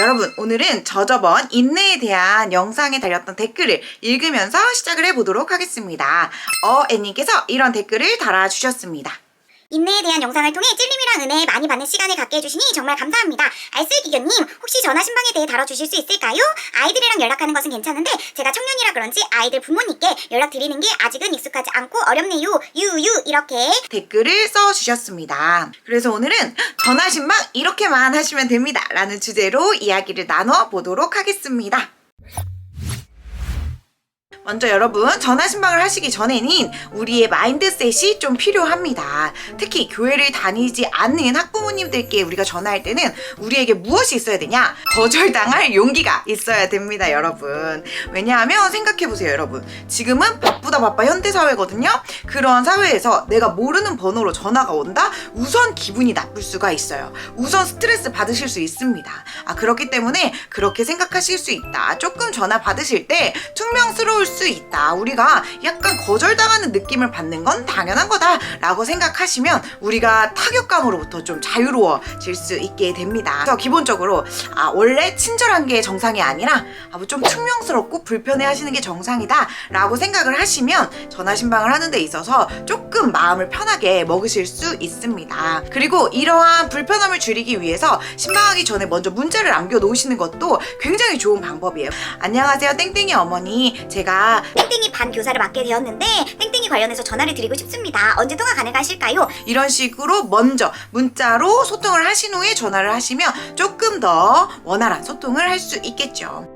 여러분, 오늘은 저 저번 인내에 대한 영상에 달렸던 댓글을 읽으면서 시작을 해보도록 하겠습니다. 어, 애님께서 이런 댓글을 달아주셨습니다. 인내에 대한 영상을 통해 찔림이랑 은혜 많이 받는 시간을 갖게 해주시니 정말 감사합니다. 알쓸기교님, 혹시 전화 신방에 대해 다뤄주실 수 있을까요? 아이들이랑 연락하는 것은 괜찮은데 제가 청년이라 그런지 아이들 부모님께 연락드리는 게 아직은 익숙하지 않고 어렵네요. 유유 이렇게 댓글을 써주셨습니다. 그래서 오늘은 전화 신방 이렇게만 하시면 됩니다. 라는 주제로 이야기를 나눠 보도록 하겠습니다. 먼저 여러분 전화 신방을 하시기 전에는 우리의 마인드셋이 좀 필요합니다. 특히 교회를 다니지 않는 학부모님들께 우리가 전화할 때는 우리에게 무엇이 있어야 되냐? 거절당할 용기가 있어야 됩니다, 여러분. 왜냐하면 생각해 보세요, 여러분. 지금은 바쁘다 바빠 현대 사회거든요. 그런 사회에서 내가 모르는 번호로 전화가 온다? 우선 기분이 나쁠 수가 있어요. 우선 스트레스 받으실 수 있습니다. 아, 그렇기 때문에 그렇게 생각하실 수 있다. 조금 전화 받으실 때 퉁명스러울 수 있다. 우리가 약간 거절당하는 느낌을 받는 건 당연한 거다 라고 생각하시면 우리가 타격감으로부터 좀 자유로워질 수 있게 됩니다. 그래서 기본적으로 아, 원래 친절한 게 정상이 아니라 아, 뭐좀 퉁명스럽고 불편해 하시는 게 정상이다 라고 생각을 하시면 전화 신방을 하는 데 있어서 조금 마음을 편하게 먹으실 수 있습니다. 그리고 이러한 불편함을 줄이기 위해서 신방하기 전에 먼저 문자를 남겨 놓으시는 것도 굉장히 좋은 방법이에요. 안녕하세요, 땡땡이 어머니. 제가 땡땡이 반 교사를 맡게 되었는데 땡땡이 관련해서 전화를 드리고 싶습니다. 언제 통화 가능하실까요? 이런 식으로 먼저 문자로 소통을 하신 후에 전화를 하시면 조금 더 원활한 소통을 할 수 있겠죠.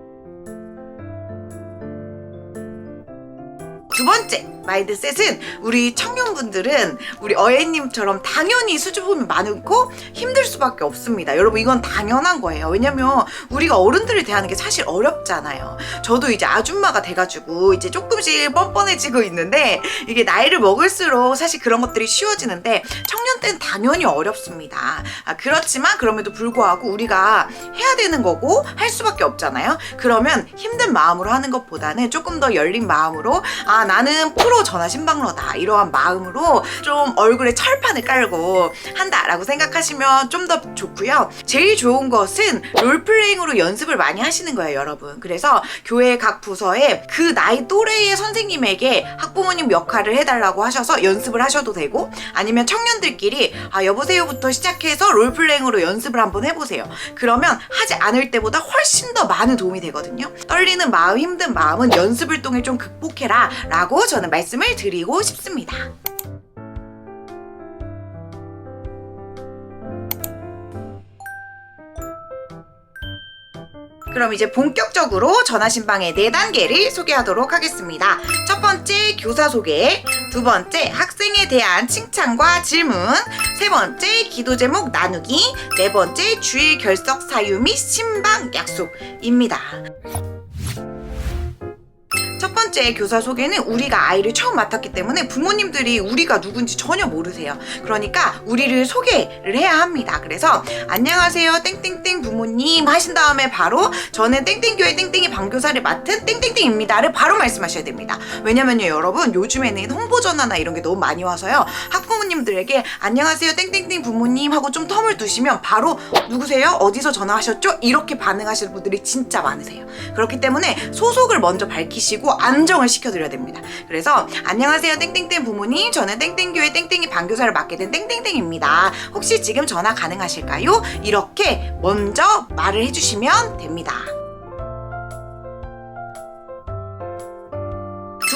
두 번째 마인드셋은 우리 청년분들은 우리 어예님처럼 당연히 수줍음이 많고 힘들 수밖에 없습니다. 여러분 이건 당연한 거예요. 왜냐면 우리가 어른들을 대하는 게 사실 어렵잖아요. 저도 이제 아줌마가 돼가지고 이제 조금씩 뻔뻔해지고 있는데 이게 나이를 먹을수록 사실 그런 것들이 쉬워지는데 청년 때는 당연히 어렵습니다. 아, 그렇지만 그럼에도 불구하고 우리가 해야 되는 거고 할 수밖에 없잖아요. 그러면 힘든 마음으로 하는 것보다는 조금 더 열린 마음으로 아 나는 프로 전화 신방러다 이러한 마음으로 좀 얼굴에 철판을 깔고 한다라고 생각하시면 좀 더 좋고요. 제일 좋은 것은 롤플레잉으로 연습을 많이 하시는 거예요, 여러분. 그래서 교회 각 부서에 그 나이 또래의 선생님에게 학부모님 역할을 해달라고 하셔서 연습을 하셔도 되고 아니면 청년들끼리 아 여보세요부터 시작해서 롤플레잉으로 연습을 한번 해보세요. 그러면 하지 않을 때보다 훨씬 더 많은 도움이 되거든요. 떨리는 마음, 힘든 마음은 연습을 통해 좀 극복해라 라고 저는 말씀 을 드리고 싶습니다. 그럼 이제 본격적으로 전화신방의 네 단계를 소개하도록 하겠습니다. 첫 번째 교사 소개, 두 번째 학생에 대한 칭찬과 질문, 세 번째 기도 제목 나누기, 네 번째 주일 결석 사유 및 신방 약속입니다. 첫 번째 교사 소개는 우리가 아이를 처음 맡았기 때문에 부모님들이 우리가 누군지 전혀 모르세요. 그러니까 우리를 소개를 해야 합니다. 그래서 안녕하세요 땡땡땡 부모님 하신 다음에 바로 저는 땡땡교회 땡땡이 방교사를 맡은 땡땡땡입니다를 바로 말씀하셔야 됩니다. 왜냐면요 여러분 요즘에는 홍보 전화나 이런 게 너무 많이 와서요 학부모님들에게 안녕하세요 땡땡땡 부모님 하고 좀 텀을 두시면 바로 누구세요 어디서 전화하셨죠 이렇게 반응하시는 분들이 진짜 많으세요. 그렇기 때문에 소속을 먼저 밝히시고 안 정을 시켜드려야 됩니다. 그래서 안녕하세요 땡땡땡 부모님 저는 땡땡교회 땡땡이 방교사를 맡게 된 땡땡땡입니다. 혹시 지금 전화 가능하실까요? 이렇게 먼저 말을 해주시면 됩니다.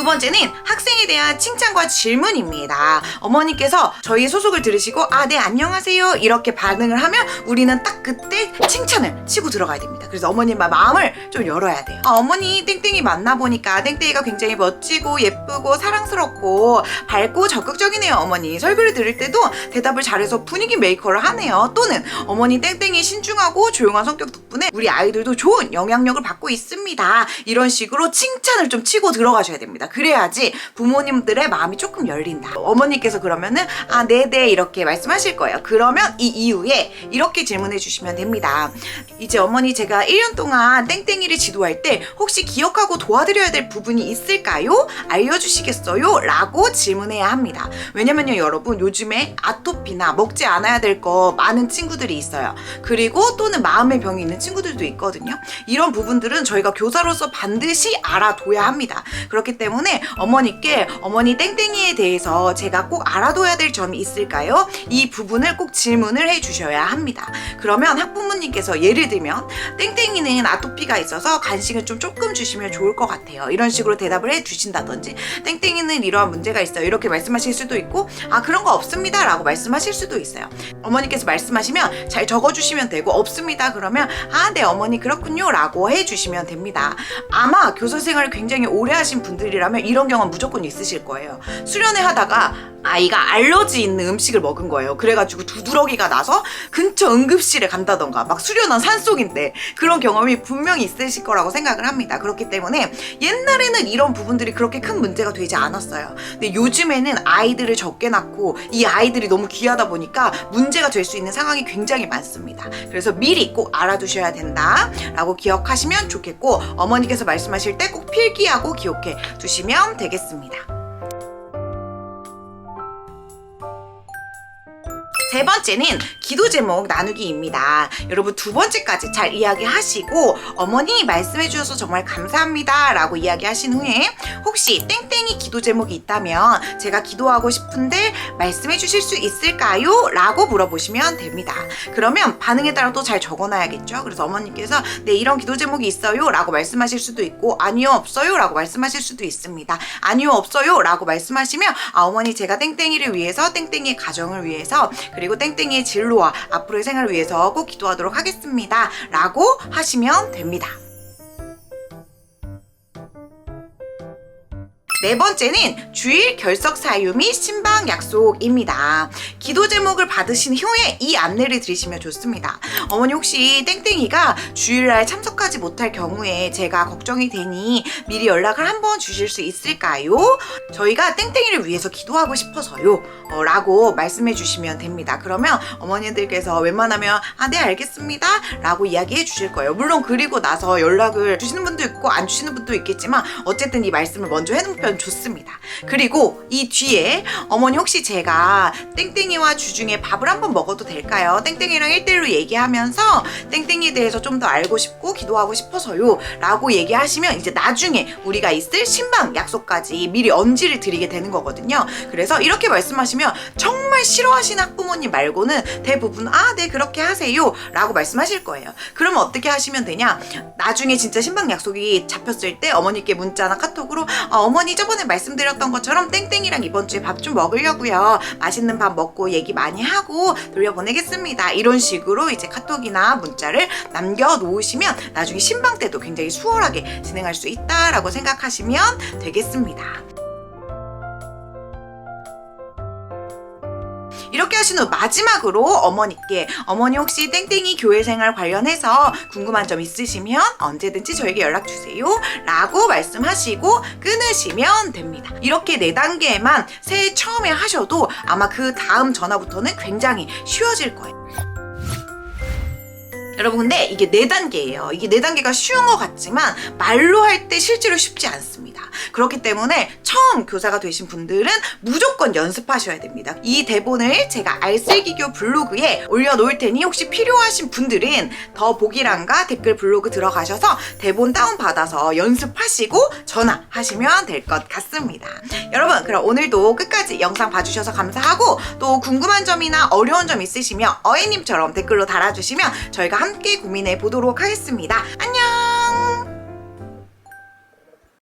번째는 학생에 대한 칭찬과 질문입니다. 어머니께서 저희 소속을 들으시고 아, 네, 안녕하세요. 이렇게 반응을 하면 우리는 딱 그때 칭찬을 치고 들어가야 됩니다. 그래서 어머님 마음을 좀 열어야 돼요. 아, 어머니 땡땡이 만나 보니까 땡땡이가 굉장히 멋지고 예쁘고 사랑스럽고 밝고 적극적이네요, 어머니. 설교를 들을 때도 대답을 잘해서 분위기 메이커를 하네요. 또는 어머니 땡땡이 신중하고 조용한 성격 덕분에 우리 아이들도 좋은 영향력을 받고 있습니다. 이런 식으로 칭찬을 좀 치고 들어가셔야 됩니다. 그래야지 부모님들의 마음이 조금 열린다. 어머니께서 그러면은 아 네네 이렇게 말씀하실 거예요. 그러면 이 이후에 이렇게 질문해 주시면 됩니다. 이제 어머니 제가 1년 동안 땡땡이를 지도할 때 혹시 기억하고 도와드려야 될 부분이 있을까요? 알려주시겠어요? 라고 질문해야 합니다. 왜냐면요 여러분 요즘에 아토피나 먹지 않아야 될 거 많은 친구들이 있어요. 그리고 또는 마음의 병이 있는 친구들도 있거든요. 이런 부분들은 저희가 교사로서 반드시 알아둬야 합니다. 그렇기 때문에 어머니께 어머니 땡땡이에 대해서 제가 꼭 알아둬야 될 점이 있을까요? 이 부분을 꼭 질문을 해 주셔야 합니다. 그러면 학부모님께서 예를 들면 땡땡이는 아토피가 있어서 간식을 좀 조금 주시면 좋을 것 같아요. 이런 식으로 대답을 해 주신다든지 땡땡이는 이러한 문제가 있어요. 이렇게 말씀하실 수도 있고 아 그런 거 없습니다 라고 말씀하실 수도 있어요. 어머니께서 말씀하시면 잘 적어주시면 되고 없습니다 그러면 아 네 어머니 그렇군요 라고 해주시면 됩니다. 아마 교사 생활을 굉장히 오래 하신 분들이라 면 이런 경험 무조건 있으실 거예요. 수련회 하다가 아이가 알러지 있는 음식을 먹은 거예요. 그래가지고 두드러기가 나서 근처 응급실에 간다던가 막 수련원 산속인데 그런 경험이 분명히 있으실 거라고 생각을 합니다. 그렇기 때문에 옛날에는 이런 부분들이 그렇게 큰 문제가 되지 않았어요. 근데 요즘에는 아이들을 적게 낳고 이 아이들이 너무 귀하다 보니까 문제가 될 수 있는 상황이 굉장히 많습니다. 그래서 미리 꼭 알아두셔야 된다라고 기억하시면 좋겠고 어머니께서 말씀하실 때 꼭 필기하고 기억해 두시 면 되겠습니다. 세 번째는 기도 제목 나누기입니다. 여러분 두 번째까지 잘 이야기하시고 어머니 말씀해 주셔서 정말 감사합니다 라고 이야기하신 후에 혹시 땡땡이 기도 제목이 있다면 제가 기도하고 싶은데 말씀해 주실 수 있을까요? 라고 물어보시면 됩니다. 그러면 반응에 따라 또 잘 적어놔야겠죠. 그래서 어머니께서 네 이런 기도 제목이 있어요 라고 말씀하실 수도 있고 아니요 없어요 라고 말씀하실 수도 있습니다. 아니요 없어요 라고 말씀하시면 아 어머니 제가 땡땡이를 위해서 땡땡이의 가정을 위해서 그리고 땡땡이의 진로와 앞으로의 생활을 위해서 꼭 기도하도록 하겠습니다. 라고 하시면 됩니다. 네 번째는 주일 결석 사유 및 신방 약속입니다. 기도 제목을 받으신 후에 이 안내를 드리시면 좋습니다. 어머니 혹시 땡땡이가 주일날 참석하지 못할 경우에 제가 걱정이 되니 미리 연락을 한번 주실 수 있을까요? 저희가 땡땡이를 위해서 기도하고 싶어서요. 어, 라고 말씀해 주시면 됩니다. 그러면 어머니들께서 웬만하면 아, 네, 알겠습니다. 라고 이야기해 주실 거예요. 물론 그리고 나서 연락을 주시는 분도 있고 안 주시는 분도 있겠지만 어쨌든 이 말씀을 먼저 해놓 으면 좋습니다. 그리고 이 뒤에 어머니 혹시 제가 땡땡이와 주중에 밥을 한번 먹어도 될까요? 땡땡이랑 1대1로 얘기하면서 땡땡이에 대해서 좀 더 알고 싶고 기도하고 싶어서요. 라고 얘기하시면 이제 나중에 우리가 있을 신방 약속까지 미리 언지를 드리게 되는 거거든요. 그래서 이렇게 말씀하시면 정말 싫어하시는 학부모님 말고는 대부분 아, 네, 그렇게 하세요. 라고 말씀하실 거예요. 그러면 어떻게 하시면 되냐? 나중에 진짜 신방 약속이 잡혔을 때 어머니께 문자나 카톡으로 아, 어머니 저번에 말씀드렸던 것처럼 땡땡이랑 이번 주에 밥 좀 먹으려고요. 맛있는 밥 먹고 얘기 많이 하고 돌려보내겠습니다. 이런 식으로 이제 카톡이나 문자를 남겨놓으시면 나중에 신방 때도 굉장히 수월하게 진행할 수 있다라고 생각하시면 되겠습니다. 이렇게 하신 후 마지막으로 어머니께 어머니 혹시 땡땡이 교회 생활 관련해서 궁금한 점 있으시면 언제든지 저에게 연락 주세요 라고 말씀하시고 끊으시면 됩니다. 이렇게 네 단계만 새해 처음에 하셔도 아마 그 다음 전화부터는 굉장히 쉬워질 거예요. 여러분 근데 이게 네 단계예요. 이게 네 단계가 쉬운 것 같지만 말로 할 때 실제로 쉽지 않습니다. 그렇기 때문에 처음 교사가 되신 분들은 무조건 연습하셔야 됩니다. 이 대본을 제가 알쓸기교 블로그에 올려놓을 테니 혹시 필요하신 분들은 더 보기란과 댓글 블로그 들어가셔서 대본 다운받아서 연습하시고 전화하시면 될 것 같습니다. 여러분 그럼 오늘도 끝까지 영상 봐주셔서 감사하고 또 궁금한 점이나 어려운 점 있으시면 어애님처럼 댓글로 달아주시면 저희가 함께 고민해 보도록 하겠습니다. 안녕!